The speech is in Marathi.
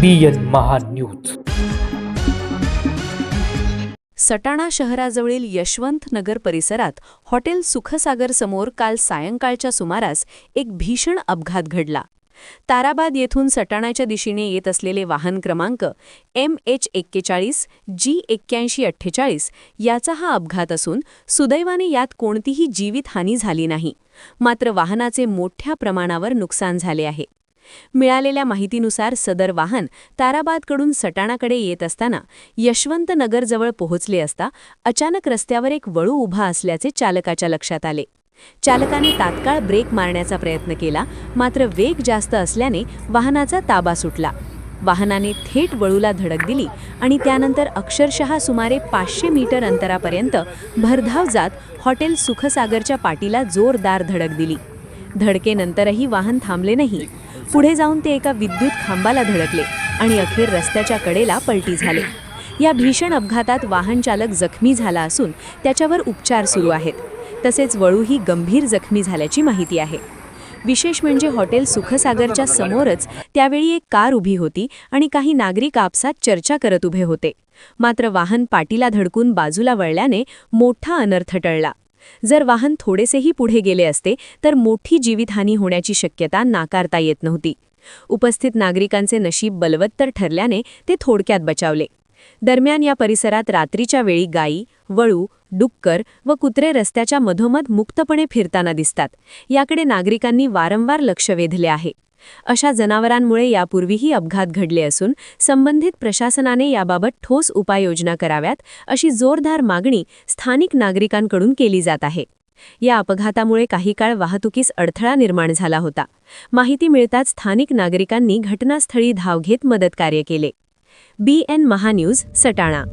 बी एन सटाणा शहराजवळील यशवंत नगर परिसरात हॉटेल सुखसागर समोर काल सायंकाळच्या सुमारास एक भीषण अपघात घडला. ताराबाद येथून सटाणाच्या दिशेने येत असलेले वाहन क्रमांक एम एच एक्केचाळीस जी एक्क्याऐंशी अठ्ठेचाळीस याचा हा अपघात असून सुदैवाने यात कोणतीही जीवितहानी झाली नाही. मात्र वाहनाचे मोठ्या प्रमाणावर नुकसान झाले आहे. मिळालेल्या माहितीनुसार सदर वाहन ताराबादकडून सटाणाकडे येत असताना यशवंत नगरजवळ पोहोचले असता अचानक रस्त्यावर एक वळू उभा असल्याचे चालकाच्या लक्षात आले. चालकाने तात्काळ ब्रेक मारण्याचा प्रयत्न केला मात्र वेग जास्त असल्याने वाहनाचा ताबा सुटला. वाहनाने थेट वळूला धडक दिली आणि त्यानंतर अक्षरशः सुमारे पाचशे मीटर अंतरापर्यंत भरधाव जात हॉटेल सुखसागरच्या पाटीला जोरदार धडक दिली. धडकेनंतरही वाहन थांबले नाही. पुढे जाऊन ते एका विद्युत खांबाला धडकले आणि अखेर रस्त्याच्या कडेला पलटी झाले. या भीषण अपघातात वाहन चालक जखमी झाला असून त्याच्यावर उपचार सुरू आहेत. तसेच वळूही गंभीर जखमी झाल्याची माहिती आहे. विशेष म्हणजे हॉटेल सुखसागरच्या समोरच त्यावेळी एक कार उभी होती आणि काही नागरिक आपसात चर्चा करत उभे होते. मात्र वाहन पाटीला धडकून बाजूला वळल्याने मोठा अनर्थ टळला. जर वाहन थोडेसेही पुढे गेले असते तर मोठी जीवितहानी होण्याची शक्यता नाकारता येत नव्हती. उपस्थित नागरिकांचे नशीब बलवत्तर ठरल्याने ते थोडक्यात बचावले. दरम्यान या परिसरात रात्रीच्या वेळी गायी वळू डुक्कर व कुत्रे रस्त्याच्या मधोमध मुक्तपणे फिरताना दिसतात. याकडे नागरिकांनी वारंवार लक्ष वेधले आहे. अशा जनावरांमुळे यापूर्वीही अपघात घडले असून संबंधित प्रशासनाने याबाबत ठोस उपाययोजना कराव्यात अशी जोरदार मागणी स्थानिक नागरिकांकडून केली जात आहे. या अपघातामुळे काही काळ वाहतुकीस अडथळा निर्माण झाला होता. माहिती मिळताच स्थानिक नागरिकांनी घटनास्थळी धाव घेत मदतकार्य केले. B N Mahanews Satana.